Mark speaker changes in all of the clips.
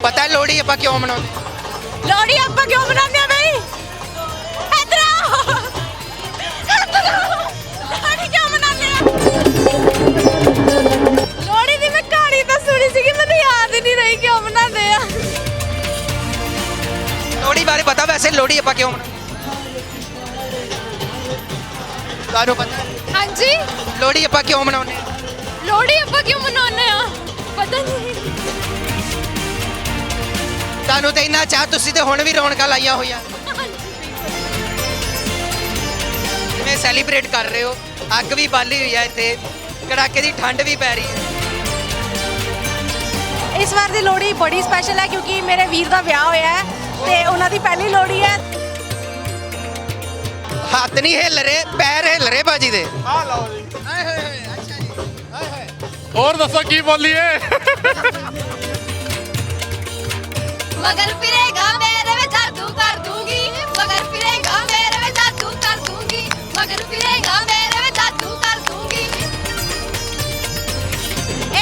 Speaker 1: ਪਤਾ ਹੈ ਲੋਹੜੀ ਆਪਾਂ ਕਿਉਂ ਮਨਾਉਂਦੇ?
Speaker 2: ਲੋਹੜੀ ਆਪਾਂ ਕਿਉਂ ਮਨਾਉਂਦੇ ਆ ਬਈ? ਇੱਧਰ ਆਓ ਇੱਧਰ ਆਓ ਲੋਹੜੀ ਕਿਉਂ ਮਨਾਉਂਦੇ ਆ? ਲੋਹੜੀ ਦੀ ਮੈਂ ਕਹਾਣੀ ਤਾਂ ਸੁਣੀ ਸੀਗੀ ਮੈਨੂੰ ਯਾਦ ਹੀ ਨਹੀਂ ਰਹੀ ਕਿਉਂ ਮਨਾਉਂਦੇ ਆ।
Speaker 1: ਲੋਹੜੀ ਬਾਰੇ ਪਤਾ ਵੈਸੇ ਲੋਹੜੀ ਆਪਾਂ ਕਿਉਂ ਮਨਾਉਂਦੇ? ਤੁਹਾਨੂੰ ਪਤਾ ਹੈ?
Speaker 2: ਹਾਂਜੀ।
Speaker 1: ਲੋਹੜੀ ਆਪਾਂ ਕਿਉਂ ਮਨਾਉਂਦੇ? ਹਾਂ?
Speaker 2: ਲੋਹੜੀ ਆਪਾਂ ਕਿਉਂ ਮਨਾਉਂਦੇ ਆ? ਪਤਾ ਨਹੀਂ।
Speaker 1: ਤੁਹਾਨੂੰ ਤੇ ਇੰਨਾ ਚਾਹ ਤੁਸੀਂ ਤੇ ਹੁਣ ਵੀ ਰੌਣਕਾਂ ਲਾਈਆਂ ਹੋਈਆਂ। ਕਿਵੇਂ ਸੈਲੀਬ੍ਰੇਟ ਕਰ ਰਹੇ ਹੋ? ਅੱਗ ਵੀ ਬਾਲੀ ਹੋਈ ਹੈ ਇੱਥੇ। ਕੜਾਕੇ ਦੀ ਠੰਡ ਵੀ ਪੈ ਰਹੀ ਹੈ।
Speaker 2: ਇਸ ਵਾਰ ਦੀ ਲੋਹੜੀ ਬੜੀ ਸਪੈਸ਼ਲ ਹੈ ਕਿਉਂਕਿ ਮੇਰੇ ਵੀਰ ਦਾ ਵਿਆਹ ਹੋਇਆ ਹੈ ਤੇ ਉਹਨਾਂ ਦੀ ਪਹਿਲੀ ਲੋਹੜੀ ਹੈ।
Speaker 1: ਹੱਥ ਨਹੀਂ ਹਿੱਲ ਰਹੇ ਪੈਰ ਹਿੱਲ ਰਹੇ ਬਾਜੀ ਦੇ।
Speaker 3: ਆ ਲਓ ਜੀ।
Speaker 1: ਆਏ ਹੋਏ ਹੋਏ ਅੱਛਾ ਜੀ। ਆਏ ਹੋਏ।
Speaker 3: ਹੋਰ ਦੱਸੋ ਕੀ ਬੋਲੀਏ?
Speaker 4: ਮਗਰ ਫਿਰੇਗਾ ਮੇਰੇ ਵਿੱਚ ਜਾਦੂ ਕਰ ਦੂੰਗੀ। ਮਗਰ ਫਿਰੇਗਾ ਮੇਰੇ ਵਿੱਚ ਜਾਦੂ ਕਰ ਦੂੰਗੀ। ਮਗਰ ਫਿਰੇਗਾ ਮੇਰੇ ਵਿੱਚ ਜਾਦੂ ਕਰ ਦੂੰਗੀ।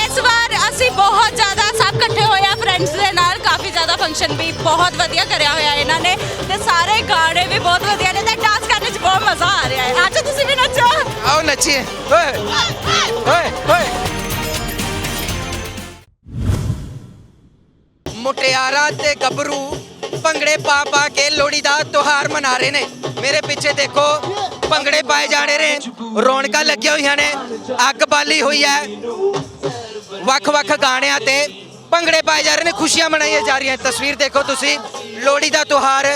Speaker 2: ਇਸ ਵਾਰ ਅਸੀਂ ਬਹੁਤ ਜ਼ਿਆਦਾ ਸਭ ਇਕੱਠੇ ਹੋਏ ਆ ਫਰੈਂਡਸ ਦੇ ਨਾਲ। ਕਾਫੀ ਜ਼ਿਆਦਾ ਫੰਕਸ਼ਨ ਵੀ ਬਹੁਤ ਵਧੀਆ ਕਰਿਆ ਹੋਇਆ ਇਹਨਾਂ ਨੇ ਤੇ ਸਾਰੇ ਗਾਣੇ ਵੀ ਬਹੁਤ ਵਧੀਆ ਨੇ ਤੇ ਡਾਂਸ ਕਰਨ 'ਚ ਬਹੁਤ ਮਜ਼ਾ ਆ ਰਿਹਾ ਹੈ। ਅੱਜ ਤੁਸੀਂ ਵੀ ਨੱਚੋ।
Speaker 1: ਆਓ ਨੱਚੀਏ। ਓਏ। ਓਏ। ਓਏ। ਮੁਟਿਆਰਾਂ ਤੇ ਗੱਭਰੂ। ਭੰਗੜੇ ਪਾ ਪਾ ਕੇ ਲੋਹੜੀ ਦਾ ਤਿਉਹਾਰ ਮਨਾ ਰਹੇ ਨੇ। ਮੇਰੇ ਪਿੱਛੇ ਦੇਖੋ ਭੰਗੜੇ ਪਾਏ ਜਾਣੇ ਨੇ। ਰੌਣਕਾਂ ਲੱਗੀਆਂ ਹੋਈਆਂ ਨੇ। ਅੱਗ ਬਾਲੀ ਹੋਈ ਹੈ। ਵੱਖ-ਵੱਖ ਗਾਣਿਆਂ ਤੇ ਭੰਗੜੇ ਪਾਏ ਜਾ ਰਹੇ ਨੇ। ਖੁਸ਼ੀਆਂ ਮਨਾਈਆਂ ਜਾ ਰਹੀਆਂ ਤਸਵੀਰ ਦੇਖੋ ਤੁਸੀਂ। ਲੋਹੜੀ ਦਾ ਤਿਉਹਾਰ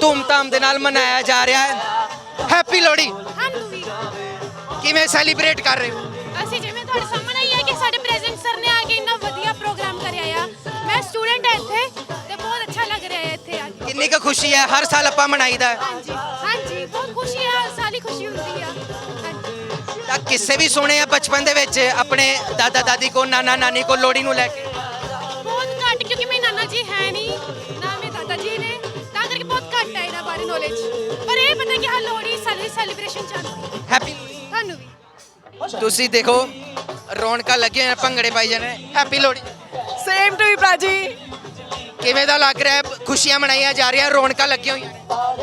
Speaker 1: ਧੂਮਧਾਮ ਦੇ ਨਾਲ ਮਨਾਇਆ ਜਾ ਰਿਹਾ ਹੈ। ਹੈਪੀ ਲੋਹੜੀ। ਕਿਵੇਂ ਸੈਲੀਬ੍ਰੇਟ ਕਰ ਰਹੇ ਹੋ?
Speaker 5: ਅਸੀਂ ਜਿਵੇਂ ਤੁਹਾਡੇ ਸਾਹਮਣੇ ਸਟੂਡੈਂਟ ਹਾਂ ਇੱਥੇ ਤੇ ਬਹੁਤ ਅੱਛਾ ਲੱਗ ਰਿਹਾ ਹੈ ਇੱਥੇ ਆ ਕੇ।
Speaker 1: ਕਿੰਨੀ ਕੁ ਖੁਸ਼ੀ ਹੈ? ਹਰ ਸਾਲ ਆਪਾਂ ਮਨਾਈਦਾ ਹੈ।
Speaker 5: ਹਾਂਜੀ ਹਾਂਜੀ ਬਹੁਤ ਖੁਸ਼ੀ ਆ ਸਾਲੀ ਖੁਸ਼ੀ ਹੁੰਦੀ ਆ। ਹਾਂਜੀ।
Speaker 1: ਤਾਂ ਕਿਸੇ ਵੀ ਸੁਣੇ ਆ ਬਚਪਨ ਦੇ ਵਿੱਚ ਆਪਣੇ ਦਾਦਾ ਦਾਦੀ ਕੋ ਨਾਨਾ ਨਾਨੀ ਕੋ ਲੋਹੜੀ ਨੂੰ ਲੈ ਕੇ?
Speaker 5: ਬਹੁਤ ਘੱਟ ਕਿਉਂਕਿ ਮੇਰੇ ਨਾਨਾ ਜੀ ਹੈ ਨਹੀਂ ਨਾ ਮੇਰੇ ਦਾਦਾ ਜੀ ਨੇ ਤਾਂ ਕਰਕੇ ਬਹੁਤ ਘੱਟ ਹੈ ਇਹਨਾਂ ਬਾਰੇ ਨੌਲੇਜ ਪਰ ਇਹ ਪਤਾ ਕਿ ਹਾਂ ਲੋਹੜੀ ਸਾਲੀ ਸੈਲੀਬ੍ਰੇਸ਼ਨ ਚੱਲ ਰਹੀ ਹੈ।
Speaker 1: ਹੈਪੀ
Speaker 5: ਤੁਹਾਨੂੰ ਵੀ।
Speaker 1: ਤੁਸੀਂ ਦੇਖੋ ਰੌਣਕਾਂ ਲੱਗੀਆਂ ਹੋਈਆਂ, ਭੰਗੜੇ ਪਾਈ ਜਾਣੇ happy Lohri
Speaker 2: same to you ਪ੍ਰਾਜੀ
Speaker 1: ਕਿਵੇਂ ਦਾ ਲੱਗ ਰਿਹਾ ਹੈ? ਖੁਸ਼ੀਆਂ ਮਨਾਈਆਂ ਜਾ ਰਹੀਆਂ ਰੌਣਕਾਂ ਲੱਗੀਆਂ ਹੋਈਆਂ?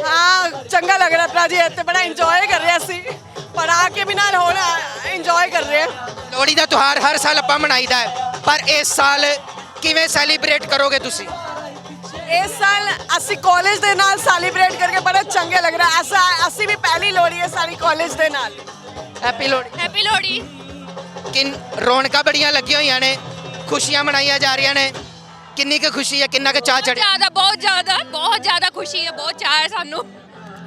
Speaker 6: ਹਾਂ ਚੰਗਾ ਲੱਗ ਰਿਹਾ ਭਰਾ ਜੀ ਇੱਥੇ ਬੜਾ ਇੰਜੋਏ ਕਰ ਰਿਹਾ ਸੀ। ਪਰ ਆ ਕੇ ਵੀ ਨਾਲ ਹੁਣ ਇੰਜੋਏ ਕਰ ਰਹੇ ਹਾਂ
Speaker 1: ਲੋਹੜੀ ਦਾ ਤਿਉਹਾਰ ਹਰ ਸਾਲ ਆਪਾਂ ਮਨਾਈਦਾ ਹੈ। ਪਰ ਇਸ ਸਾਲ ਕਿਵੇਂ ਸੈਲੀਬ੍ਰੇਟ ਕਰੋਗੇ ਤੁਸੀਂ?
Speaker 6: ਇਸ ਸਾਲ ਅਸੀਂ ਕਾਲਜ ਦੇ ਨਾਲ ਸੈਲੀਬ੍ਰੇਟ ਕਰਕੇ ਬੜਾ ਚੰਗੇ ਲੱਗ ਰਿਹਾ ਐਸਾ ਅਸੀਂ ਵੀ ਪਹਿਲੀ ਲੋਹੜੀ ਹੈ ਸਾਡੀ ਕਾਲਜ ਦੇ ਨਾਲ।
Speaker 1: ਹੈਪੀ ਲੋਹੜੀ।
Speaker 5: ਹੈਪੀ ਲੋਹੜੀ।
Speaker 1: ਕਿੰਨ ਰੌਣਕਾਂ ਬੜੀਆਂ ਲੱਗੀਆਂ ਹੋਈਆਂ ਨੇ। ਖੁਸ਼ੀਆਂ ਮਨਾਈਆਂ ਜਾ ਰਹੀਆਂ ਨੇ। ਕਿੰਨੀ ਕੁ ਖੁਸ਼ੀ ਹੈ ਕਿੰਨਾ ਕੁ ਚਾਹ ਚੜਿਆ
Speaker 7: ਜ਼ਿਆਦਾ ਬਹੁਤ ਜ਼ਿਆਦਾ ਬਹੁਤ ਜ਼ਿਆਦਾ ਖੁਸ਼ੀ ਹੈ ਬਹੁਤ ਚਾਹ ਹੈ ਸਾਨੂੰ।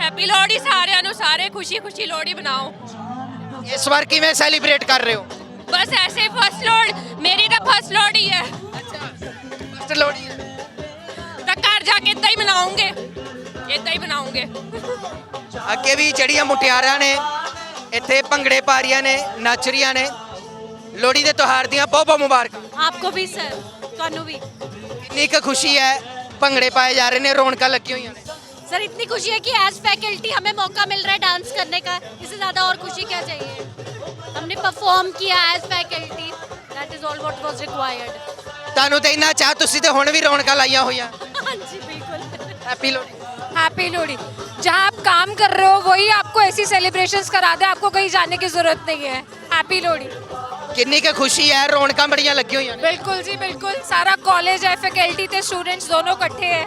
Speaker 7: ਹੈਪੀ ਲੋਹੜੀ ਸਾਰਿਆਂ ਨੂੰ ਸਾਰੇ ਖੁਸ਼ੀ ਖੁਸ਼ੀ ਲੋਹੜੀ ਮਨਾਓ।
Speaker 1: ਇਸ ਵਾਰ ਕਿਵੇਂ ਸੈਲੀਬ੍ਰੇਟ ਕਰ ਰਹੇ ਹੋ?
Speaker 7: ਬਸ ਐਸੇ ਫਸਟ ਲੋਹੜੀ ਮੇਰੀ ਤਾਂ ਫਸਟ ਲੋਹੜੀ ਹੈ।
Speaker 1: ਫਸਟ ਲੋਹੜੀ ਹੈ।
Speaker 7: ਤਾਂ ਘਰ ਜਾ ਕੇ ਇਦਾਂ ਹੀ ਮਨਾਉਂਗੇ। ਇਦਾਂ ਹੀ ਮਨਾਉਂਗੇ।
Speaker 1: ਅੱਗੇ ਵੀ ਜਿਹੜੀਆਂ ਮੁਟਿਆਰਾਂ ਨੇ ਇੱਥੇ ਭੰਗੜੇ ਪਾ ਰਹੀਆਂ ਨੇ ਨੱਚ ਰਹੀਆਂ ਨੇ। ਲੋਹੜੀ ਦੇ ਤਿਉਹਾਰ ਦੀਆਂ ਬਹੁਤ ਬਹੁਤ ਮੁਬਾਰਕਾਂ
Speaker 2: ਆਪਕੋ ਵੀ ਸਰ ਤੁਹਾਨੂੰ ਵੀ
Speaker 1: ਕਿੰਨੀ ਕੁ ਖੁਸ਼ੀ ਹੈ ਭੰਗੜੇ ਪਾਏ ਜਾ ਰਹੇ ਨੇ ਰੌਣਕਾਂ ਲੱਗੀਆਂ ਹੋਈਆਂ ਨੇ
Speaker 2: सर इतनी खुशी है कि एज फैकल्टी हमें मौका मिल रहा है डांस करने का इससे ज़्यादा और खुशी क्या चाहिए हमने परफॉर्म किया as faculty that is all what was required
Speaker 1: ਤੁਹਾਨੂੰ ਤੇ ਇੰਨਾ ਚਾਹ ਤੁਸੀਂ ਤੇ ਹੁਣ ਵੀ ਰੌਣਕਾਂ ਲਾਈਆਂ ਹੋਈਆਂ
Speaker 2: हाँ जी बिल्कुल
Speaker 1: ਹੈਪੀ ਲੋਹੜੀ
Speaker 7: हैप्पी लोहड़ी जहाँ आप काम कर रहे हो वही आपको ऐसी सेलिब्रेशंस करा दे आपको कहीं जाने की जरूरत नहीं है हैप्पी लोहड़ी
Speaker 1: ਕਿੰਨੀ ਕੁ ਖੁਸ਼ੀ ਹੈ ਰੌਣਕਾਂ ਬੜੀਆਂ ਲੱਗੀਆਂ ਹੋਈਆਂ ਨੇ
Speaker 7: बिल्कुल जी बिल्कुल सारा कॉलेज है फैकल्टी थे स्टूडेंट्स दोनों इकट्ठे हैं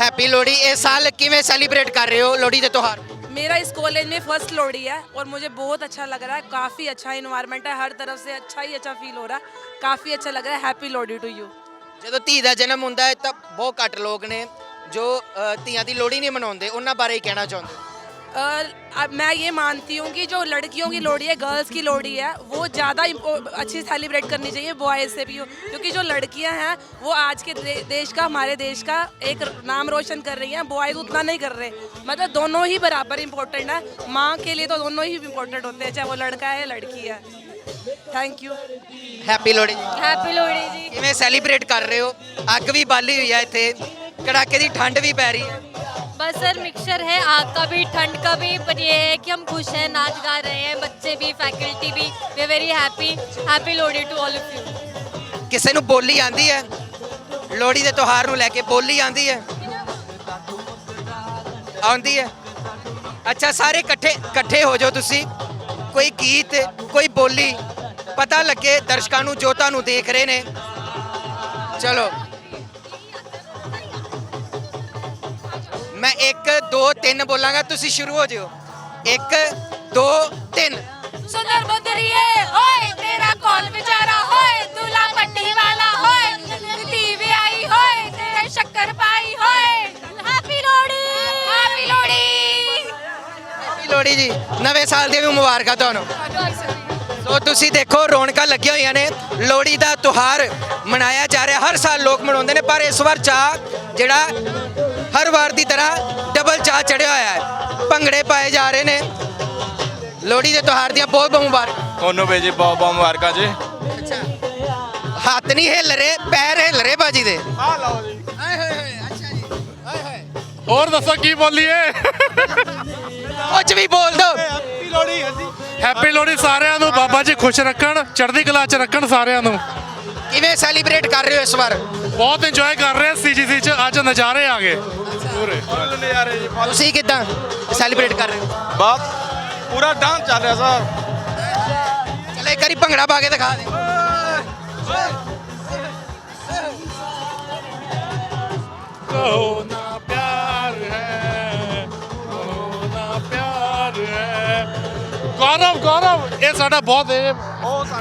Speaker 1: ਹੈਪੀ ਲੋਹੜੀ ਇਸ ਸਾਲ ਕਿਵੇਂ ਸੈਲੀਬ੍ਰੇਟ ਕਰ ਰਹੇ ਹੋ ਲੋਹੜੀ ਦੇ ਤਿਉਹਾਰ
Speaker 8: मेरा इस कॉलेज में फर्स्ट लोहड़ी है और मुझे बहुत अच्छा लग रहा है काफ़ी अच्छा इन्वायरमेंट है हर तरफ से अच्छा ही अच्छा फील हो रहा है काफ़ी अच्छा लग रहा है हैप्पी लोहड़ी टू यू
Speaker 1: ਜਦੋਂ ਧੀ ਦਾ ਜਨਮ ਹੁੰਦਾ ਹੈ ਤਾਂ ਬਹੁਤ ਘੱਟ ਲੋਕ ਨੇ ਜੋ ਅ, ਧੀਆਂ ਦੀ ਲੋਹੜੀ ਨਹੀਂ ਮਨਾਉਂਦੇ ਉਹਨਾਂ ਬਾਰੇ ਹੀ ਕਹਿਣਾ ਚਾਹੁੰਦੇ ਹੋ
Speaker 8: अब मैं ये मानती हूँ कि जो लड़कियों की लोहड़ी है गर्ल्स की लोहड़ी है वो ज़्यादा अच्छी सेलिब्रेट करनी चाहिए बॉयज़ से भी क्योंकि जो लड़कियाँ हैं वो आज के दे, देश का हमारे देश का एक नाम रोशन कर रही हैं बॉयज़ उतना नहीं कर रहे मतलब दोनों ही बराबर इम्पोर्टेंट है माँ के लिए तो दोनों ही इम्पोर्टेंट होते हैं चाहे वो लड़का है लड़की है thank you
Speaker 1: happy Lohri
Speaker 2: happy Lohri ji
Speaker 1: ਕਿਵੇਂ ਸੈਲੀਬ੍ਰੇਟ ਕਰ ਰਹੇ ਹੋ ਅੱਗ ਵੀ ਬਾਲੀ ਹੋਈ ਹੈ ਇੱਥੇ ਕੜਾਕੇ ਦੀ ਠੰਡ ਵੀ ਪੈ ਰਹੀ ਹੈ
Speaker 2: बस सर मिक्सचर है आग का भी ठंड का भी पर ये है कि हम खुश हैं नाच गा रहे हैं बच्चे भी फैकल्टी भी वे very happy happy Lohri to all of you
Speaker 1: ਕਿਸੇ ਨੂੰ ਬੋਲੀ ਆਂਦੀ ਹੈ ਲੋਹੜੀ ਦੇ ਤਿਉਹਾਰ ਨੂੰ ਲੈ ਕੇ ਬੋਲੀ ਆਂਦੀ ਹੈ ਆਉਂਦੀ ਹੈ ਅੱਛਾ ਸਾਰੇ ਇਕੱਠੇ ਇਕੱਠੇ ਹੋ ਜਾਓ ਤੁਸੀਂ ਕੋਈ ਗੀਤ ਕੋਈ ਬੋਲੀ ਪਤਾ ਲੱਗੇ ਦਰਸ਼ਕਾਂ ਨੂੰ ਜੋ ਤੁਹਾਨੂੰ ਦੇਖ ਰਹੇ ਨੇ ਚਲੋ ਮੈਂ 1 2 3 ਬੋਲਾਂਗਾ ਤੁਸੀਂ ਸ਼ੁਰੂ ਹੋ ਜਿਓ। 1 2 3
Speaker 7: ਸੁੰਦਰ ਬੁੱਧਰੀਏ ਓਏ ਤੇਰਾ ਕੌਣ ਵਿਚਾਰਾ ਹੋਏ ਦੁਲਾ ਪੱਟੀ ਵਾਲਾ ਹੋਏ ਦੀਵੇ ਆਈ ਹੋਏ ਤੇਰੇ ਸ਼ੱਕਰ ਪਾਈ ਹੋਏ happy Lohri happy Lohri
Speaker 1: happy Lohri ji ਨਵੇਂ ਸਾਲ ਦੀਆਂ ਵੀ ਮੁਬਾਰਕਾਂ ਤੁਹਾਨੂੰ। ਸੋ ਤੁਸੀਂ ਦੇਖੋ ਰੌਣਕਾਂ ਲੱਗੀਆਂ ਹੋਈਆਂ ਨੇ। ਲੋਹੜੀ ਦਾ ਤਿਉਹਾਰ ਮਨਾਇਆ ਜਾ ਰਿਹਾ ਹਰ ਸਾਲ ਲੋਕ ਮਨਾਉਂਦੇ ਨੇ ਪਰ ਇਸ ਵਾਰ ਚਾ ਜਿਹੜਾ ਹਰ ਵਾਰ ਦੀ ਤਰ੍ਹਾਂ ਡਬਲ ਚਾਹ ਚੜਿਆ ਹੋਇਆ ਹੈ। ਭੰਗੜੇ ਪਾਏ ਜਾ ਰਹੇ ਨੇ। ਲੋਹੜੀ ਦੇ ਤਿਉਹਾਰ ਦੀਆਂ ਬਹੁਤ ਬਹੁਤ ਮੁਬਾਰਕਾਂ।
Speaker 9: ਤੁਹਾਨੂੰ ਵੀ ਜੀ ਬਹੁਤ ਬਹੁਤ ਮੁਬਾਰਕਾਂ ਜੀ।
Speaker 1: ਹੱਥ ਨਹੀਂ ਹਿੱਲ ਰਹੇ ਪੈਰ ਹਿੱਲ ਰਹੇ ਬਾਜੀ ਦੇ।
Speaker 3: ਆ ਲਓ ਜੀ।
Speaker 1: ਆਏ ਹੋਏ ਹੋਏ ਅੱਛਾ ਜੀ। ਆਏ ਹੋਏ।
Speaker 3: ਹੋਰ ਦੱਸੋ ਕੀ ਬੋਲੀਏ?
Speaker 1: ਕੁਝ ਵੀ ਬੋਲ ਦੋ।
Speaker 3: ਹੈਪੀ ਲੋਹੜੀ ਹੈਪੀ ਲੋਹੜੀ ਸਾਰਿਆਂ ਨੂੰ। ਬਾਬਾ ਜੀ ਖੁਸ਼ ਰੱਖਣ ਚੜ੍ਹਦੀ ਕਲਾ ਚ ਰੱਖਣ ਸਾਰਿਆਂ ਨੂੰ।
Speaker 1: ਕਿਵੇਂ ਸੈਲੀਬ੍ਰੇਟ ਕਰ ਰਹੇ ਹੋ ਇਸ ਵਾਰ?
Speaker 3: ਬਹੁਤ ਇੰਜੋਏ ਕਰ ਰਹੇ ਸੀਜੀਸੀ ਚ ਅੱਜ ਨਜ਼ਾਰੇ ਆ ਗਏ। ਪੂਰੇ
Speaker 9: ਨਜ਼ਾਰੇ ਜੀ
Speaker 1: ਤੁਸੀਂ ਕਿਦਾਂ ਸੈਲੀਬ੍ਰੇਟ ਕਰ ਰਹੇ ਹੋ?
Speaker 9: ਬਹੁਤ ਪੂਰਾ ਡਾਂਸ ਚੱਲ ਰਿਹਾ ਸਰ।
Speaker 1: ਚਲੋ ਇੱਕ ਵਾਰੀ ਭੰਗੜਾ ਪਾ ਕੇ ਦਿਖਾ ਦੇ
Speaker 3: ਕਹੋ ਨਾ ਪਿਆਰ ਹੈ ਕਹੋ ਨਾ ਪਿਆਰ ਹੈ। ਗੌਰਵ ਗੌਰਵ ਇਹ ਸਾਡਾ ਬਹੁਤ ਇਹ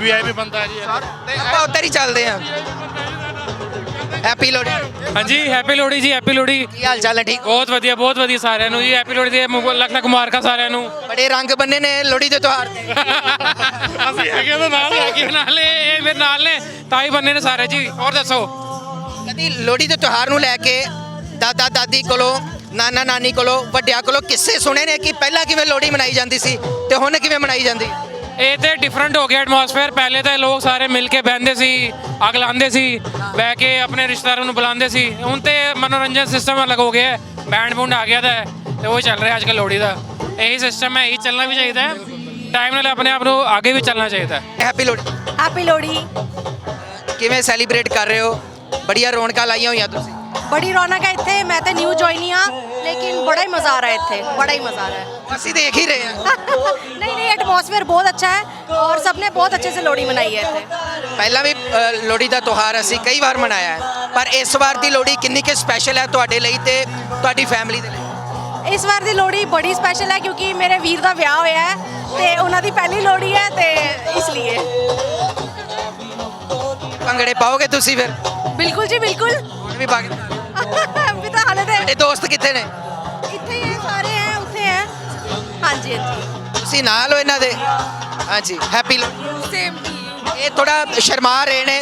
Speaker 3: ਵੀਆਈਪੀ ਬੰਦਾ ਹੈ ਜੀ ਇਹ।
Speaker 1: ਆਪਾਂ ਉੱਧਰ ਹੀ ਚੱਲਦੇ ਹਾਂ। ਹੈਪੀ ਲੋਹੜੀ
Speaker 10: ਹਾਂਜੀ ਹੈਪੀ ਲੋਹੜੀ ਜੀ ਹੈਪੀ ਲੋਹੜੀ
Speaker 1: ਕੀ ਹਾਲ ਚਾਲ ਹੈ? ਠੀਕ ਹੋ?
Speaker 10: ਬਹੁਤ ਵਧੀਆ ਬਹੁਤ ਵਧੀਆ ਸਾਰਿਆਂ ਨੂੰ ਜੀ। ਹੈਪੀ ਲੋਹੜੀ ਦੇ ਮੁਬ- ਲੱਖ ਲੱਖ ਮੁਬਾਰਕਾਂ ਸਾਰਿਆਂ ਨੂੰ।
Speaker 1: ਬੜੇ ਰੰਗ ਬੰਨੇ ਨੇ ਲੋਹੜੀ ਦੇ ਤਿਉਹਾਰ ਤੇ।
Speaker 3: ਅਸੀਂ ਹੈਗੇ ਤਾਂ ਨਾਲ ਹੀ
Speaker 10: ਕਿ ਨਾਲੇ ਇਹ ਮੇਰੇ ਨਾਲ ਨੇ ਤਾਈ ਬੰਨੇ ਨੇ ਸਾਰੇ ਜੀ। ਹੋਰ ਦੱਸੋ?
Speaker 1: ਕਦੀ ਲੋਹੜੀ ਦੇ ਤਿਉਹਾਰ ਨੂੰ ਲੈ ਕੇ ਦਾਦਾ ਦਾਦੀ ਕੋਲੋਂ ਨਾਨਾ ਨਾਨੀ ਕੋਲੋਂ ਵੱਡਿਆਂ ਕੋਲੋਂ ਕਿੱਸੇ ਸੁਣੇ ਨੇ ਕਿ ਪਹਿਲਾਂ ਕਿਵੇਂ ਲੋਹੜੀ ਮਨਾਈ ਜਾਂਦੀ ਸੀ ਤੇ ਹੁਣ ਕਿਵੇਂ ਮਨਾਈ ਜਾਂਦੀ?
Speaker 10: ਇਹ ਤੇ ਡਿਫਰੈਂਟ ਹੋ ਗਿਆ ਐਟਮੋਸਫੇਅਰ ਪਹਿਲੇ ਤਾਂ ਲੋਕ ਸਾਰੇ ਮਿਲ ਕੇ ਬੈੰਦੇ ਸੀ ਅੱਗ ਲਾਉਂਦੇ ਸੀ ਬਹਿ ਕੇ ਆਪਣੇ ਰਿਸ਼ਤੇਦਾਰਾਂ ਨੂੰ ਬੁਲਾਉਂਦੇ ਸੀ। ਹੁਣ ਤੇ ਮਨੋਰੰਜਨ ਸਿਸਟਮ ਅਲੱਗ ਹੋ ਗਿਆ ਬੈਂਡ ਬੁੰਡ ਆ ਗਿਆ ਤਾਂ ਤੇ ਉਹ ਚੱਲ ਰਿਹਾ ਅੱਜ ਕੱਲ ਲੋੜੀ ਦਾ। ਇਹੀ ਸਿਸਟਮ ਹੈ ਇਹੀ ਚੱਲਣਾ ਵੀ ਚਾਹੀਦਾ ਟਾਈਮ ਨਾਲ ਆਪਣੇ ਆਪ ਨੂੰ ਅੱਗੇ ਵੀ ਚੱਲਣਾ ਚਾਹੀਦਾ
Speaker 1: ਹੈਪੀ ਲੋੜੀ
Speaker 6: ਹੈਪੀ ਲੋਹੜੀ।
Speaker 1: ਕਿਵੇਂ ਸੈਲੀਬ੍ਰੇਟ ਕਰ ਰਹੇ ਹੋ? ਬੜੀਆਂ ਰੌਣਕਾਂ ਲਾਈਆਂ ਹੋਈਆਂ ਤੁਸੀਂ।
Speaker 6: ਬੜੀ ਰੌਣਕ ਹੈ ਇੱਥੇ। ਮੈਂ ਤੇ ਨਿਊ ਜੁਆਇਨੀ ਆ ਲੇਕਿਨ ਬੜਾ ਹੀ ਮਜ਼ਾ ਆ ਰਿਹਾ ਇੱਥੇ। ਬੜਾ ਹੀ ਮਜ਼ਾ ਆ ਰਿਹਾ ਹੈ।
Speaker 1: ਅਸੀਂ ਦੇਖ ਹੀ ਰਹੇ ਹਾਂ।
Speaker 6: नहीं नहीं एटमॉस्फेयर बहुत अच्छा है और सबने बहुत अच्छे से लोहड़ी मनाई है इतने।
Speaker 1: ਪਹਿਲਾਂ ਵੀ ਅ, ਲੋਹੜੀ ਦਾ ਤਿਉਹਾਰ ਅਸੀਂ ਕਈ ਵਾਰ ਮਨਾਇਆ ਹੈ ਪਰ ਇਸ ਵਾਰ ਦੀ ਲੋਹੜੀ ਕਿੰਨੀ ਕਿ ਸਪੈਸ਼ਲ ਹੈ ਤੁਹਾਡੇ ਲਈ ਤੇ ਤੁਹਾਡੀ ਫੈਮਿਲੀ ਦੇ ਲਈ?
Speaker 6: ਇਸ ਵਾਰ ਦੀ ਲੋਹੜੀ ਬੜੀ ਸਪੈਸ਼ਲ ਹੈ ਕਿਉਂਕਿ ਮੇਰੇ ਵੀਰ ਦਾ ਵਿਆਹ ਹੋਇਆ ਹੈ ਤੇ ਉਹਨਾਂ ਦੀ ਪਹਿਲੀ ਲੋਹੜੀ ਹੈ ਤੇ ਇਸ ਲਈ
Speaker 1: ਭੰਗੜੇ ਪਾਓਗੇ ਤੁਸੀਂ ਫਿਰ?
Speaker 6: ਬਿਲਕੁਲ ਜੀ ਬਿਲकुल
Speaker 1: ਹੁਣ ਵੀ ਪਾ ਕੇ
Speaker 6: ਵੀ ਤਾਂ ਹਾਲੇ ਤੇ
Speaker 1: ਤੁਹਾਡੇ ਦੋਸਤ ਕਿੱਥੇ ਨੇ?
Speaker 6: ਇੱਥੇ ਹੀ ਹੈ ਸਾਰੇ ਹੈ ਉੱਥੇ ਹੈ। ਹਾਂਜੀ ਹਾਂਜੀ।
Speaker 1: ਤੁਸੀਂ ਨਾਲ ਹੋ ਇਹਨਾਂ ਦੇ? ਹਾਂਜੀ ਹੈਪੀ
Speaker 6: ਸੇਮ
Speaker 1: ਇਹ ਥੋੜਾ ਸ਼ਰਮਾ ਰਹੇ ਨੇ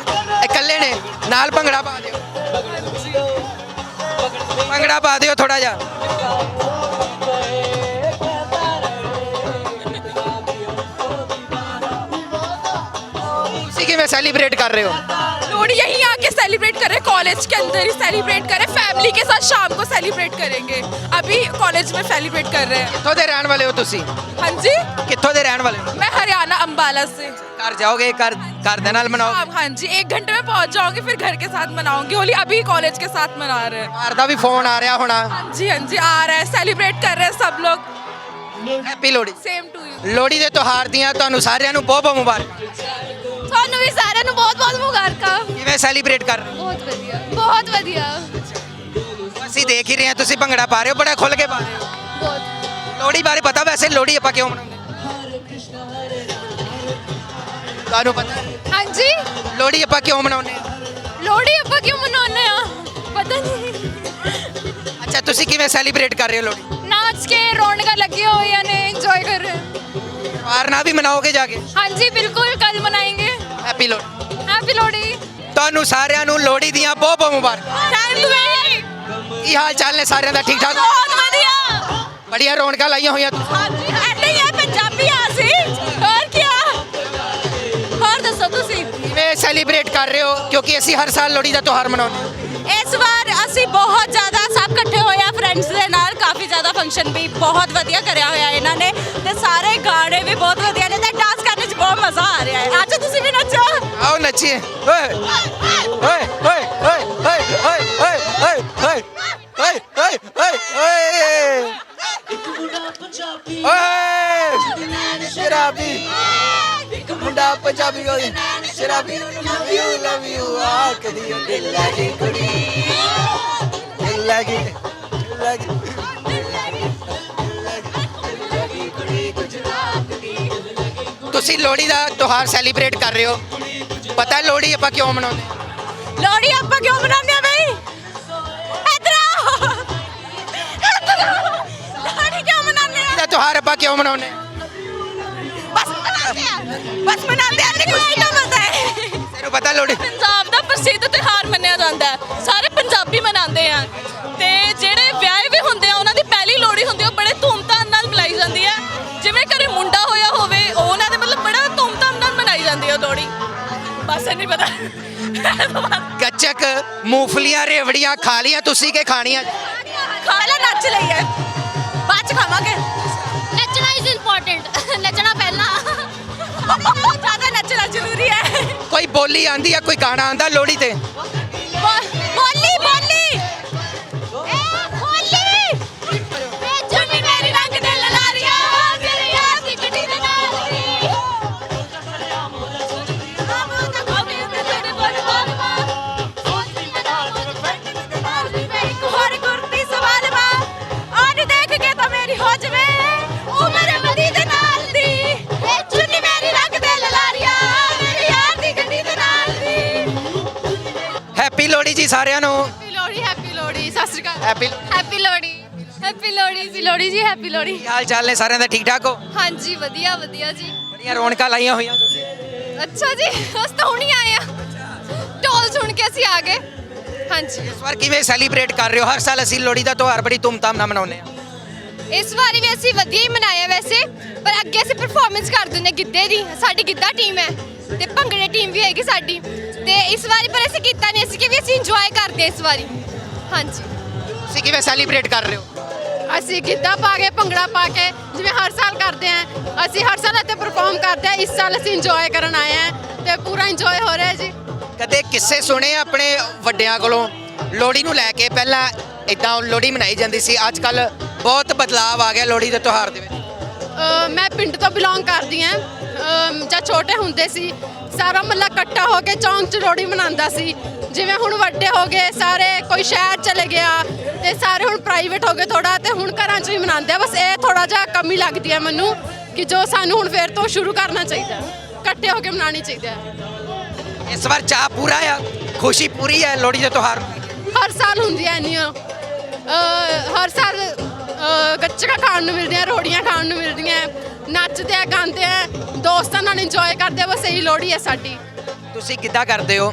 Speaker 1: ਇਕੱਲੇ ਨੇ। ਨਾਲ ਭੰਗੜਾ ਪਾ ਦਿਓ। ਭੰਗੜਾ ਪਾ ਦਿਓ ਥੋੜਾ ਜਿਹਾ। ਤੁਸੀਂ ਕਿਵੇਂ ਸੈਲੀਬ੍ਰੇਟ ਕਰ ਰਹੇ ਹੋ
Speaker 8: लोहड़ी यहीं आके सेलिब्रेट करें कॉलेज के अंदर ही सेलिब्रेट करें फैमिली के साथ शाम को सेलिब्रेट करेंगे अभी कॉलेज में सेलिब्रेट कर रहे हैं
Speaker 1: ਕਿੱਥੋਂ ਦੇ ਰਹਿਣ ਵਾਲੇ ਹੋ ਤੁਸੀਂ
Speaker 8: हाँ जी
Speaker 1: ਕਿੱਥੋਂ ਦੇ ਰਹਿਣ ਵਾਲੇ ਹੋ
Speaker 8: मैं हरियाणा अम्बाला से
Speaker 1: ਘਰ ਜਾਓਗੇ ਘਰ ਘਰ ਦੇ ਨਾਲ ਮਨਾਓ
Speaker 8: हाँ हाँ जी एक घंटे में पहुंच जाऊंगी फिर घर के साथ मनाऊंगी होली अभी कॉलेज के साथ मना रहे हैं
Speaker 1: ਘਰ ਦਾ ਵੀ ਫੋਨ ਆ ਰਿਹਾ ਹੋਣਾ
Speaker 8: हाँ जी हाँ जी आ रहा है सेलिब्रेट कर रहे हैं सब लोग
Speaker 1: happy Lohri
Speaker 8: same to you
Speaker 1: Lohri ਦੇ ਤਿਉਹਾਰ ਦੀਆਂ ਤੁਹਾਨੂੰ ਸਾਰਿਆਂ ਨੂੰ ਬਹੁਤ ਬਹੁਤ ਮੁਬਾਰਕਾਂ
Speaker 4: ਤੁਹਾਨੂੰ ਵੀ ਸਾਰਿਆਂ ਨੂੰ ਬਹੁਤ-ਬਹੁਤ ਮੁਬਾਰਕਾਂ।
Speaker 1: ਕਿਵੇਂ ਸੈਲੀਬ੍ਰੇਟ ਕਰ ਰਹੇ
Speaker 4: ਬਹੁਤ ਵਧੀਆ ਬਹੁਤ ਵਧੀਆ।
Speaker 1: ਅਸੀਂ ਦੇਖ ਹੀ ਰਹੇ ਹਾਂ ਤੁਸੀਂ ਭੰਗੜਾ ਪਾ ਰਹੇ ਹੋ ਬੜਾ ਖੁੱਲ ਕੇ ਪਾ ਰਹੇ ਹੋ।
Speaker 4: ਬਹੁਤ।
Speaker 1: ਲੋਹੜੀ ਬਾਰੇ ਪਤਾ ਵੈਸੇ ਲੋਹੜੀ ਆਪਾਂ ਕਿਉਂ ਮਨਾਉਂਦੇ ਹਾਂ?
Speaker 4: ਹਾਂਜੀ।
Speaker 1: ਲੋਹੜੀ ਆਪਾਂ ਕਿਉਂ ਮਨਾਉਂਦੇ ਹਾਂ?
Speaker 4: ਲੋਹੜੀ ਆਪਾਂ ਕਿਉਂ ਮਨਾਉਂਦੇ ਆ ਪਤਾ ਨਹੀਂ।
Speaker 1: ਅੱਛਾ ਤੁਸੀਂ ਕਿਵੇਂ ਸੈਲੀਬ੍ਰੇਟ ਕਰ ਰਹੇ ਹੋ ਲੋੜੀ
Speaker 7: ਨਾਚ ਕੇ ਰੌਣਕਾਂ ਲੱਗੀਆਂ ਹੋਈਆਂ ਨੇ ਇੰਜੋਏ ਕਰ ਰਹੇ ਹਾਂ।
Speaker 1: ਪਰਿਵਾਰ ਨਾਲ ਵੀ ਮਨਾਓਗੇ ਜਾ ਕੇ?
Speaker 7: ਹਾਂਜੀ ਬਿਲਕੁਲ ਕੱਲ ਮਨਾਏਗੇ
Speaker 1: ਹੈਪੀ ਲੋਹੜੀ
Speaker 7: ਹੈਪੀ ਲੋਹੜੀ
Speaker 1: ਤੁਹਾਨੂੰ ਸਾਰਿਆਂ ਨੂੰ ਲੋਹੜੀ ਦੀਆਂ ਬਹੁਤ ਬਹੁਤ ਮੁਬਾਰਕਾਂ।
Speaker 7: ਥੈਂਕ ਯੂ
Speaker 1: ਕੀ ਹਾਲ ਚਾਲ ਨੇ ਸਾਰਿਆਂ ਦਾ? ਠੀਕ ਠਾਕ
Speaker 7: ਬਹੁਤ ਵਧੀਆ।
Speaker 1: ਬੜੀਆਂ ਰੌਣਕਾਂ ਲਾਈਆਂ ਹੋਈਆਂ। ਤੁਸੀਂ।
Speaker 7: ਹਾਂਜੀ ਐਡੇ ਆ ਪੰਜਾਬੀ ਆ ਸੀ। ਹੋਰ ਕੀ ਆ? ਹੋਰ ਦੱਸੋ ਤੁਸੀਂ?
Speaker 1: ਕਿਵੇਂ ਸੈਲੀਬ੍ਰੇਟ ਕਰ ਰਹੇ ਹੋ? ਕਿਉਂਕਿ ਅਸੀਂ ਹਰ ਸਾਲ ਲੋਹੜੀ ਦਾ ਤਿਉਹਾਰ ਮਨਾਉਂਦੇ
Speaker 2: ਇਸ ਵਾਰ ਅਸੀਂ ਬਹੁਤ ਜ਼ਿਆਦਾ ਸਭ ਇਕੱਠੇ ਹੋਏ ਆ ਫਰੈਂਡਸ ਦੇ ਨਾਲ। ਕਾਫੀ ਜ਼ਿਆਦਾ ਫੰਕਸ਼ਨ ਵੀ ਬਹੁਤ ਵਧੀਆ ਕਰਿਆ ਹੋਇਆ ਇਹਨਾਂ ਨੇ। ਤੇ ਸਾਰੇ ਗਾਣੇ ਵੀ ਬਹੁਤ ਵਧੀਆ ਨੇ। ਤੇ ਡਾਂਸ ਬਹੁਤ ਮਜ਼ਾ ਆ ਰਿਹਾ ਹੈ ਅੱਜ ਤੁਸੀਂ ਵੀ ਨੱਚੋ
Speaker 1: ਆਓ ਨੱਚੀਏ ਓਏ ਓਏ ਓਏ ਓਏ ਓਏ ਓਏ ਓਏ ਓਏ ਓਏ ਓਏ ਓਏ ਓਏ ਓਏ ਸ਼ਰਾਬੀ ਇੱਕ ਮੁੰਡਾ ਪੰਜਾਬੀ ਓਏ ਸ਼ਰਾਬੀ ਲਵ ਯੂ ਲਵ ਯੂ ਆ ਕਦੀ ਉਹ ਦਿਲ ਲੱਗੀ ਕੁੜੀ ਦਿਲ ਲੱਗੀ ਦਿਲ ਲੱਗੀ ਲੱਗੀ ਕੁੜੀ ਗੁਜਰਾਤ ਦੀ ਤੁਸੀਂ ਲੋਹੜੀ ਦਾ ਤਿਉਹਾਰ ਸੈਲੀਬ੍ਰੇਟ ਕਰ ਰਹੇ ਹੋ। ਪਤਾ ਲੋਹੜੀ ਆਪਾਂ ਕਿਉਂ ਮਨਾਉਂਦੇ ਹਾਂ?
Speaker 2: ਲੋਹੜੀ ਆਪਾਂ ਕਿਉਂ ਮਨਾਉਂਦੇ ਆ ਬਈ? ਇੱਧਰ ਆਓ। ਇੱਧਰ ਆਓ। ਲੋਹੜੀ ਕਿਉਂ ਮਨਾਉਂਦੇ ਆ
Speaker 1: ਇਹਦਾ ਤਿਉਹਾਰ ਆਪਾਂ ਕਿਉਂ ਮਨਾਉਂਦੇ ਹਾਂ?
Speaker 2: ਬਸ ਮਨਾਉਂਦੇ ਆ ਬਸ ਮਨਾਉਂਦੇ ਆ ਤੇ ਕੁਝ ਨਾ ਪਤਾ ਹੈ।
Speaker 1: ਤੈਨੂੰ ਪਤਾ ਲੋਹੜੀ
Speaker 7: ਪੰਜਾਬ ਦਾ ਪ੍ਰਸਿੱਧ ਤਿਉਹਾਰ ਮੰਨਿਆ ਜਾਂਦਾ ਹੈ। ਸਾਰੇ ਪੰਜਾਬੀ ਮਨਾਉਂਦੇ ਆ।
Speaker 1: ਗੱਚਕ ਮੂੰਗਫਲੀਆਂ ਰੇਵੜੀਆਂ ਖਾ ਲੀਆਂ ਤੁਸੀਂ ਕਿ ਖਾਣੀਆਂ?
Speaker 2: ਪਹਿਲਾਂ ਨੱਚ ਲਈਏ ਬਾਅਦ ਚ ਖਾਵਾਂਗੇ।
Speaker 4: ਨੱਚਣਾ ਇਜ਼ ਇੰਪੋਰਟੈਂਟ ਨੱਚਣਾ ਪਹਿਲਾਂ।
Speaker 2: ਜ਼ਿਆਦਾ ਨੱਚਣਾ ਜ਼ਰੂਰੀ ਹੈ
Speaker 1: ਕੋਈ ਬੋਲੀ ਆਂਦੀ ਆ ਕੋਈ ਗਾਣਾ ਆਂਦਾ ਲੋਹੜੀ ਤੇ? ਸਾਰਿਆਂ ਨੂੰ।
Speaker 5: Happy Lohri happy Lohri Sat Shri Akal.
Speaker 1: Happy
Speaker 5: happy Lohri happy Lohri ji Lohri ji happy Lohri.
Speaker 1: ਕੀ ਹਾਲ ਚਾਲ ਨੇ ਸਾਰਿਆਂ ਦਾ? ਠੀਕ ਠਾਕ ਹੋ?
Speaker 5: ਹਾਂਜੀ ਵਧੀਆ ਵਧੀਆ ਜੀ।
Speaker 1: ਬੜੀਆਂ ਰੌਣਕਾਂ ਲਾਈਆਂ ਹੋਈਆਂ ਤੁਸੀਂ।
Speaker 5: ਅੱਛਾ ਜੀ ਅਸੀਂ ਤਾਂ ਹੁਣੀ ਆਏ ਆ ਢੋਲ ਸੁਣ ਕੇ ਅਸੀਂ ਆ ਗਏ। ਹਾਂਜੀ।
Speaker 1: ਇਸ ਵਾਰ ਕਿਵੇਂ ਸੈਲੀਬ੍ਰੇਟ ਕਰ ਰਹੇ ਹੋ? ਹਰ ਸਾਲ ਅਸੀਂ ਲੋਹੜੀ ਦਾ ਤਿਉਹਾਰ ਬੜੀ ਧੂਮਧਾਮ ਨਾਲ ਮਨਾਉਂਦੇ ਹਾਂ।
Speaker 5: ਇਸ ਵਾਰੀ ਵੀ ਅਸੀਂ ਵਧੀਆ ਹੀ ਮਨਾਇਆ ਵੈਸੇ ਪਰ ਅੱਗੇ ਅਸੀਂ ਪਰਫਾਰਮੈਂਸ ਕਰ ਦਿੰਦੇ ਗਿੱਧੇ ਦੀ। ਸਾਡੀ ਗਿੱਧਾ ਟੀਮ ਹੈ ਤੇ ਭੰਗੜੇ ਟੀਮ ਵੀ ਹੈਗੀ ਸਾਡੀ। ਤੇ ਇਸ ਵਾਰੀ ਪਰ ਅਸੀਂ ਕੀਤਾ ਨਹੀਂ ਅਸੀਂ ਕਿ ਵੀ ਅਸੀਂ ਇੰਜੋਏ ਕਰਦੇ ਇਸ ਵਾਰੀ। ਹਾਂਜੀ।
Speaker 1: ਤੁਸੀਂ ਕਿਵੇਂ ਸੈਲੀਬ੍ਰੇਟ ਕਰ ਰਹੇ ਹੋ?
Speaker 5: ਅਸੀਂ ਗਿੱਧਾ ਪਾ ਕੇ ਭੰਗੜਾ ਪਾ ਕੇ ਜਿਵੇਂ ਹਰ ਸਾਲ ਕਰਦੇ ਆਂ ਅਸੀਂ ਹਰ ਸਾਲ ਇੱਥੇ ਪਰਫਾਰਮ ਕਰਦੇ ਆਂ ਇਸ ਸਾਲ ਅਸੀਂ ਇੰਜੋਏ ਕਰਨ ਆਏ ਆਂ ਤੇ ਪੂਰਾ ਇੰਜੋਏ ਹੋ ਰਿਹਾ ਜੀ।
Speaker 1: ਕਦੇ ਕਿੱਸੇ ਸੁਣੇ ਆਪਣੇ ਵੱਡਿਆਂ ਕੋਲੋਂ? ਲੋਹੜੀ ਨੂੰ ਲੈ ਕੇ ਪਹਿਲਾਂ ਇਦਾਂ ਲੋਹੜੀ ਮਨਾਈ ਜਾਂਦੀ ਸੀ ਅੱਜ ਕੱਲ ਬਹੁਤ ਬਦਲਾਅ ਆ ਗਿਆ ਲੋਹੜੀ ਦੇ ਤਿਉਹਾਰ ਦੇ ਵਿੱਚ।
Speaker 5: ਮੈਂ ਪਿੰਡ ਤੋਂ ਬਿਲੋਂਗ ਕਰਦੀ ਆਂ ਜਦ ਛੋਟੇ ਹੁੰਦੇ ਸੀ ਸਾਰਾ ਮੱਲਾ ਇਕੱਠਾ ਹੋ ਕੇ ਚੌਂਕ 'ਚ ਲੋਹੜੀ ਮਨਾਉਂਦਾ ਸੀ। ਜਿਵੇਂ ਹੁਣ ਵੱਡੇ ਹੋ ਗਏ ਸਾਰੇ ਕੋਈ ਸ਼ਹਿਰ ਚਲੇ ਗਿਆ ਤੇ ਸਾਰੇ ਹੁਣ ਪ੍ਰਾਈਵੇਟ ਹੋ ਗਏ ਥੋੜਾ ਤੇ ਹੁਣ ਘਰਾਂ 'ਚ ਵੀ ਮਨਾਉਂਦੇ ਆ। ਬਸ ਇਹ ਥੋੜਾ ਜਿਹਾ ਕਮੀ ਲੱਗਦੀ ਹੈ ਮੈਨੂੰ ਕਿ ਜੋ ਸਾਨੂੰ ਹੁਣ ਫੇਰ ਤੋਂ ਸ਼ੁਰੂ ਕਰਨਾ ਚਾਹੀਦਾ ਹੈ। ਇਕੱਠੇ ਹੋ ਕੇ ਮਨਾਉਣੀ ਚਾਹੀਦੀ ਹੈ।
Speaker 1: ਇਸ ਵਾਰ ਚਾਹ ਪੂਰਾ ਆ? ਖੁਸ਼ੀ ਪੂਰੀ ਹੈ ਲੋਹੜੀ ਦੇ ਤਿਉਹਾਰ?
Speaker 5: ਹਰ ਸਾਲ ਹੁੰਦੀਆਂ ਇੰਨੀਆਂ ਅ, ਹਰ ਸਾਲ ਗੱਚਕਾਂ ਖਾਣ ਨੂੰ ਮਿਲਦੀਆਂ ਰੋੜੀਆਂ ਖਾਣ ਨੂੰ ਮਿਲਦੀਆਂ ਨੱਚਦੇ ਆ ਗਾਉਂਦੇ ਆ ਦੋਸਤਾਂ ਨਾਲ ਇੰਜੋਏ ਕਰਦੇ ਆ ਬਸ ਇਹੀ ਲੋਹੜੀ ਹੈ ਸਾਡੀ।
Speaker 1: ਤੁਸੀਂ ਕਿੱਦਾਂ ਕਰਦੇ ਹੋ?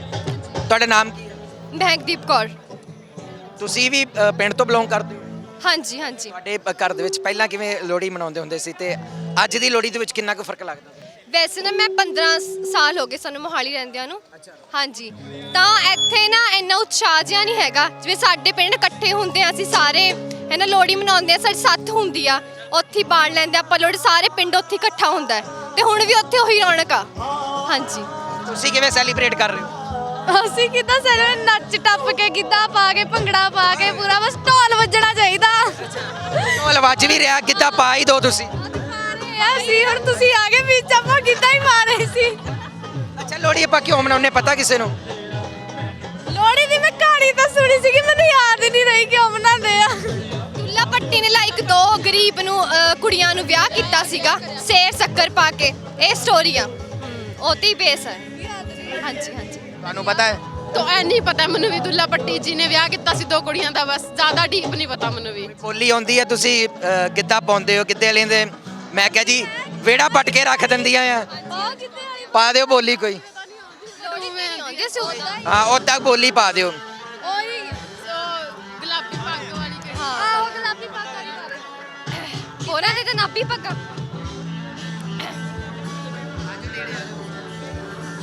Speaker 1: ਤੁਹਾਡਾ ਨਾਮ ਕੀ ਹੈ?
Speaker 5: ਮਹਿਕਦੀਪ ਕੌਰ।
Speaker 1: ਤੁਸੀਂ ਵੀ ਅ, ਪਿੰਡ ਤੋਂ ਬਿਲੋਂਗ ਕਰਦੇ ਹੋ?
Speaker 5: ਹਾਂਜੀ ਹਾਂਜੀ।
Speaker 1: ਤੁਹਾਡੇ ਪ- ਘਰ ਦੇ ਵਿੱਚ ਪਹਿਲਾਂ ਕਿਵੇਂ ਲੋਹੜੀ ਮਨਾਉਂਦੇ ਹੁੰਦੇ ਸੀ ਤੇ ਅੱਜ ਦੀ ਲੋਹੜੀ ਦੇ ਵਿੱਚ ਕਿੰਨਾ ਕੁ ਫ਼ਰਕ ਲੱਗਦਾ?
Speaker 5: ਵੈਸੇ ਨਾ ਮੈਂ 15 ਸਾਲ ਹੋ ਗਏ ਸਾਨੂੰ ਮੋਹਾਲੀ ਰਹਿੰਦਿਆਂ ਨੂੰ। ਹਾਂਜੀ। ਤਾਂ ਇੱਥੇ ਨਾ ਇੰਨਾ ਉਤਸ਼ਾਹ ਜਿਹਾ ਨਹੀਂ ਹੈਗਾ ਜਿਵੇਂ ਸਾਡੇ ਪਿੰਡ ਇਕੱਠੇ ਹੁੰਦੇ ਆ ਅਸੀਂ ਸਾਰੇ ਹੈ ਨਾ ਲੋਹੜੀ ਮਨਾਉਂਦੇ ਆ ਸਾਡੀ ਸੱਥ ਹੁੰਦੀ ਆ। ਉੱਥੇ ਬਾੜ ਲੈਂਦੇ ਆ, ਆਪਾਂ ਲੋਹੜੀ ਸਾਰੇ ਪਿੰਡ ਉੱਥੇ ਇਕੱਠਾ ਹੁੰਦਾ ਹੈ। ਤੇ ਹੁਣ ਵੀ ਉੱਥੇ ਉਹੀ ਰੌਣਕ ਆ। ਹਾਂਜੀ।
Speaker 1: ਤੁਸੀਂ ਕਿਵੇਂ ਸੈਲੀਬ੍ਰੇਟ ਕਰ ਰਹੇ ਹੋ?
Speaker 5: ਅਸੀਂ ਕਿੱਦਾਂ ਸਾਰੇ ਨੱਚ ਟੱਪ ਕੇ ਗਿੱਧਾ ਪਾ ਕੇ ਭੰਗੜਾ ਪਾ ਕੇ ਪੂਰਾ ਬਸ ਢੋਲ ਵੱਜਣਾ ਚਾਹੀਦਾ।
Speaker 1: ਢੋਲ ਵੱਜ ਵੀ ਰਿਹਾ ਕਿੱਦਾਂ ਪਾ ਹੀ ਦੋ ਤੁਸੀਂ।
Speaker 5: ਅਸੀਂ ਹੁਣ ਤੁਸੀਂ ਆ ਗਏ ਵਿੱਚ ਆਪਾਂ ਗਿੱਧਾ ਹੀ ਪਾ ਰਹੇ ਸੀ।
Speaker 1: ਅੱਛਾ ਲੋਹੜੀ ਆਪਾਂ ਕਿਉਂ ਮਨਾਉਂਦੇ ਪਤਾ ਕਿਸੇ ਨੂੰ?
Speaker 2: ਲੋਹੜੀ ਦੀ ਮੈਂ ਕਹਾਣੀ ਤਾਂ ਸੁਣੀ ਸੀਗੀ ਮੈਨੂੰ ਯਾਦ ਹੀ ਨਹੀਂ ਰਹੀ ਕਿਉਂ ਬਣਾਉਂਦੇ ਆ।
Speaker 5: ਦੁੱਲਾ ਭੱਟੀ ਨੇ ਲਾਈਕ ਦੋ ਗਰੀਬ ਨੂੰ ਅਹ, ਕੁੜੀਆਂ ਨੂੰ ਵਿਆਹ ਕੀਤਾ ਸੀਗਾ ਸੇਰ ਸ਼ੱਕਰ ਪਾ ਕੇ। ਇਹ ਸਟੋਰੀ ਆ ਬੇਸ ਹੈ ਹਾਂਜੀ ਹਾਂਜੀ।
Speaker 1: ਤੁਹਾਨੂੰ ਪਤਾ ਹੈ?
Speaker 5: ਤੋ ਐ ਨਹੀਂ ਪਤਾ ਮੈਨੂੰ ਵੀ ਦੁੱਲਾ ਭੱਟੀ ਜੀ ਨੇ ਵਿਆਹ ਕੀਤਾ ਸੀ ਦੋ ਕੁੜੀਆਂ ਦਾ ਬਸ ਜ਼ਿਆਦਾ ਡੀਪ ਨਹੀਂ ਪਤਾ ਮੈਨੂੰ ਵੀ।
Speaker 1: ਬੋਲੀ ਆਉਂਦੀ ਹੈ ਤੁਸੀਂ ਅ, ਗਿੱਧਾ ਪਾਉਂਦੇ ਹੋ ਗਿੱਧੇ ਵਾਲਿਆਂ ਦੇ। ਮੈਂ ਕਿਹਾ ਜੀ ਵਿਹੜਾ ਪੱਟ ਕੇ ਰੱਖ ਦਿੰਦੀਆਂ ਆ। ਪਾ ਦਿਓ ਬੋਲੀ ਕੋਈ।
Speaker 5: ਲੋੜੀ ਨਹੀਂ ਆਉਂਦੀ ਸੀ ਉਦਾਂ ਹੀ
Speaker 1: ਹਾਂ ਉਹ ਤੱਕ ਬੋਲੀ ਪਾ ਦਿਓ।
Speaker 5: ਦੇ ਤਾਂ ਨਾਭੀ ਪੱਗਾਂ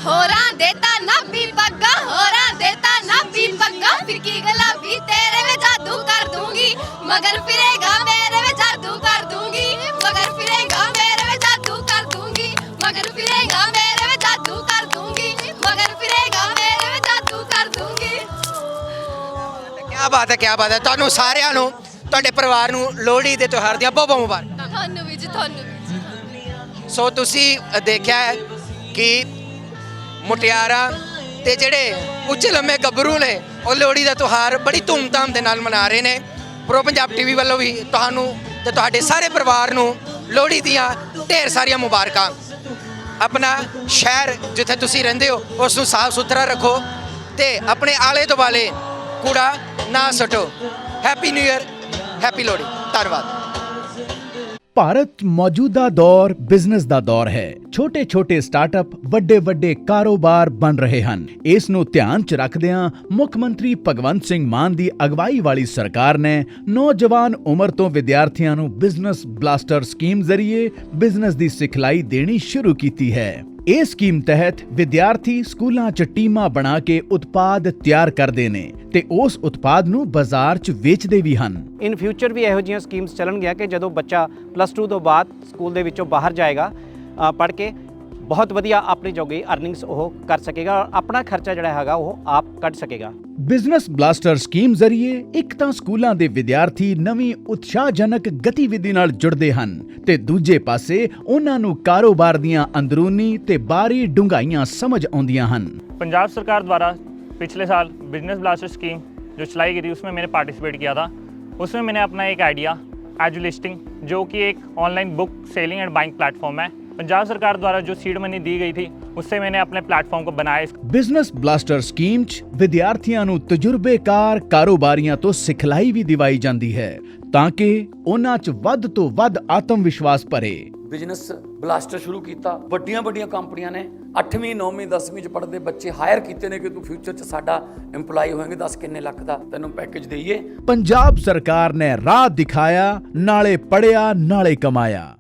Speaker 5: ਹੋਰਾਂ ਦੇ ਤਾਂ ਨਾਭੀ ਪੱਗਾਂ ਹੋਰਾਂ ਦੇ ਤਾਂ ਨਾਭੀ ਪੱਗਾਂ ਫਿੱਕੀ ਗੁਲਾਬੀ ਤੇਰੇ ਵਿੱਚ ਜਾਦੂ ਕਰ ਦੂੰਗੀ, ਮਗਰ ਫਿਰੇਗਾ ਮੇਰੇ ਵਿੱਚ ਜਾਦੂ ਕਰ ਦੂੰਗੀ, ਮਗਰ ਫਿਰੇਗਾ ਮੇਰੇ ਵਿੱਚ ਜਾਦੂ ਕਰ ਦੂੰਗੀ, ਮਗਰ ਫਿਰੇਗਾ ਮੇਰੇ ਵਿੱਚ ਜਾਦੂ ਕਰ ਦੂੰਗੀ, ਮਗਰ ਫਿਰੇਗਾ ਮੇਰੇ ਵਿੱਚ ਜਾਦੂ ਕਰ ਦੂੰਗੀ।
Speaker 1: ਕੀ ਬਾਤ ਹੈ ਕੀ ਬਾਤ ਹੈ। ਤੁਹਾਨੂੰ ਸਾਰਿਆਂ ਨੂੰ, ਤੁਹਾਡੇ ਪਰਿਵਾਰ ਨੂੰ ਲੋਹੜੀ ਦੇ ਤਿਉਹਾਰ ਦੀਆਂ ਬਹੁਤ ਬਹੁਤ ਮੁਬਾਰਕਾਂ।
Speaker 5: ਤੁਹਾਨੂੰ
Speaker 1: ਸੋ ਤੁਸੀਂ ਦੇਖਿਆ ਹੈ ਕਿ ਮੁਟਿਆਰਾਂ ਤੇ ਜਿਹੜੇ ਉੱਚੇ ਲੰਮੇ ਗੱਭਰੂ ਨੇ, ਉਹ ਲੋਹੜੀ ਦਾ ਤਿਉਹਾਰ ਬੜੀ ਧੂਮਧਾਮ ਦੇ ਨਾਲ ਮਨਾ ਰਹੇ ਨੇ। ਪ੍ਰੋ ਪੰਜਾਬ ਟੀਵੀ ਵੱਲੋਂ ਵੀ ਤੁਹਾਨੂੰ ਤੇ ਤੁਹਾਡੇ ਸਾਰੇ ਪਰਿਵਾਰ ਨੂੰ ਲੋਹੜੀ ਦੀਆਂ ਢੇਰ ਸਾਰੀਆਂ ਮੁਬਾਰਕਾਂ। ਆਪਣਾ ਸ਼ਹਿਰ ਜਿੱਥੇ ਤੁਸੀਂ ਰਹਿੰਦੇ ਹੋ, ਉਸ ਨੂੰ ਸਾਫ਼ ਸੁਥਰਾ ਰੱਖੋ ਤੇ ਆਪਣੇ ਆਲੇ ਦੁਆਲੇ ਕੂੜਾ ਨਾ ਸਟੋ। Happy new year happy Lohri. ਧੰਨਵਾਦ।
Speaker 11: ਭਾਰਤ ਮੌਜੂਦਾ ਦੌਰ ਬਿਜ਼ਨਸ ਦਾ ਦੌਰ ਹੈ। ਛੋਟੇ-ਛੋਟੇ ਸਟਾਰਟਅਪ ਵੱਡੇ-ਵੱਡੇ ਕਾਰੋਬਾਰ ਬਣ ਰਹੇ ਹਨ। ਇਸ ਨੂੰ ਧਿਆਨ 'ਚ ਰੱਖਦਿਆਂ ਮੁੱਖ ਮੰਤਰੀ ਭਗਵੰਤ ਸਿੰਘ ਮਾਨ ਦੀ ਅਗਵਾਈ ਵਾਲੀ ਸਰਕਾਰ ਨੇ ਨੌਜਵਾਨ ਉਮਰ ਤੋਂ ਵਿਦਿਆਰਥੀਆਂ ਨੂੰ ਬਿਜ਼ਨਸ ਬਲਾਸਟਰ ਸਕੀਮ ਜ਼ਰੀਏ ਬਿਜ਼ਨਸ ਦੀ ਸਿਖਲਾਈ ਦੇਣੀ ਸ਼ੁਰੂ ਕੀਤੀ ਹੈ। ਇਸ ਸਕੀਮ ਤਹਿਤ ਵਿਦਿਆਰਥੀ ਸਕੂਲਾਂ 'ਚ ਟੀਮਾਂ ਬਣਾ ਕੇ ਉਤਪਾਦ ਤਿਆਰ ਕਰਦੇ ਨੇ ਤੇ ਉਸ ਉਤਪਾਦ ਨੂੰ ਬਾਜ਼ਾਰ 'ਚ ਵੇਚਦੇ ਵੀ ਹਨ।
Speaker 12: ਇਨ ਫਿਊਚਰ ਵੀ ਇਹੋ ਜਿਹੀਆਂ ਸਕੀਮਸ ਚੱਲਣਗੀਆਂ ਕਿ ਜਦੋਂ ਬੱਚਾ ਪਲੱਸ 2 ਤੋਂ ਬਾਅਦ ਸਕੂਲ ਦੇ ਵਿੱਚੋਂ ਬਾਹਰ ਜਾਏਗਾ ਪੜ੍ਹ ਕੇ ਬਹੁਤ ਵਧੀਆ ਆਪਣੀ ਜੋਗੀ ਅਰਨਿੰਗਸ ਉਹ ਕਰ ਸਕੇਗਾ ਔਰ ਆਪਣਾ ਖਰਚਾ ਜਿਹੜਾ ਹੈਗਾ ਉਹ ਆਪ ਕੱਢ ਸਕੇਗਾ
Speaker 11: ਬਿਜ਼ਨਸ ਬਲਾਸਟਰ ਸਕੀਮ ਜ਼ਰੀਏ ਇੱਕ ਤਾਂ ਸਕੂਲਾਂ ਦੇ ਵਿਦਿਆਰਥੀ ਨਵੀਂ ਉਤਸ਼ਾਹਜਨਕ ਗਤੀਵਿਧੀ ਨਾਲ ਜੁੜਦੇ ਹਨ ਤੇ ਦੂਜੇ ਪਾਸੇ ਉਹਨਾਂ ਨੂੰ ਕਾਰੋਬਾਰ ਦੀਆਂ ਅੰਦਰੂਨੀ ਤੇ ਬਾਹਰੀ ਡੂੰਘਾਈਆਂ ਸਮਝ ਆਉਂਦੀਆਂ ਹਨ
Speaker 13: पंजाब सरकार द्वारा पिछले साल बिजनेस ब्लास्टर स्कीम जो चलाई गई थी उसमें मैंने पार्टिसिपेट किया था उसमें मैंने अपना एक आइडिया एजू लिस्टिंग जो कि एक online book selling and buying platform है पंजाब सरकार द्वारा जो सीड मनी दी गई थी उससे मैंने अपने प्लेटफॉर्म को बनाया
Speaker 11: ਬਿਜ਼ਨਸ ਬਲਾਸਟਰ ਸਕੀਮ 'ਚ ਵਿਦਿਆਰਥੀਆਂ ਨੂੰ ਤਜਰਬੇਕਾਰ ਕਾਰੋਬਾਰੀਆਂ ਤੋਂ ਸਿਖਲਾਈ ਵੀ ਦਿਵਾਈ ਜਾਂਦੀ ਹੈ ਤਾਂ ਕਿ ਉਹਨਾਂ 'ਚ ਵੱਧ ਤੋਂ ਵੱਧ ਆਤਮ ਵਿਸ਼ਵਾਸ ਭਰੇ
Speaker 14: ਬਿਜ਼ਨਸ ਬਲਾਸਟਰ ਸ਼ੁਰੂ ਕੀਤਾ ਵੱਡੀਆਂ ਵੱਡੀਆਂ ਕੰਪਨੀਆਂ ਨੇ 8ਵੀਂ 9ਵੀਂ 10ਵੀਂ ਚ ਪੜ੍ਹਦੇ ਬੱਚੇ ਹਾਇਰ ਕੀਤੇ ਨੇ ਕਿ ਤੂੰ ਫਿਊਚਰ ਚ ਸਾਡਾ EMPLOYE ਹੋਏਂਗੇ ਦੱਸ ਕਿੰਨੇ ਲੱਖ ਦਾ ਤੈਨੂੰ ਪੈਕੇਜ ਦਈਏ
Speaker 11: ਪੰਜਾਬ ਸਰਕਾਰ ਨੇ ਰਾਹ ਦਿਖਾਇਆ ਨਾਲੇ ਪੜਿਆ ਨਾਲੇ ਕਮਾਇਆ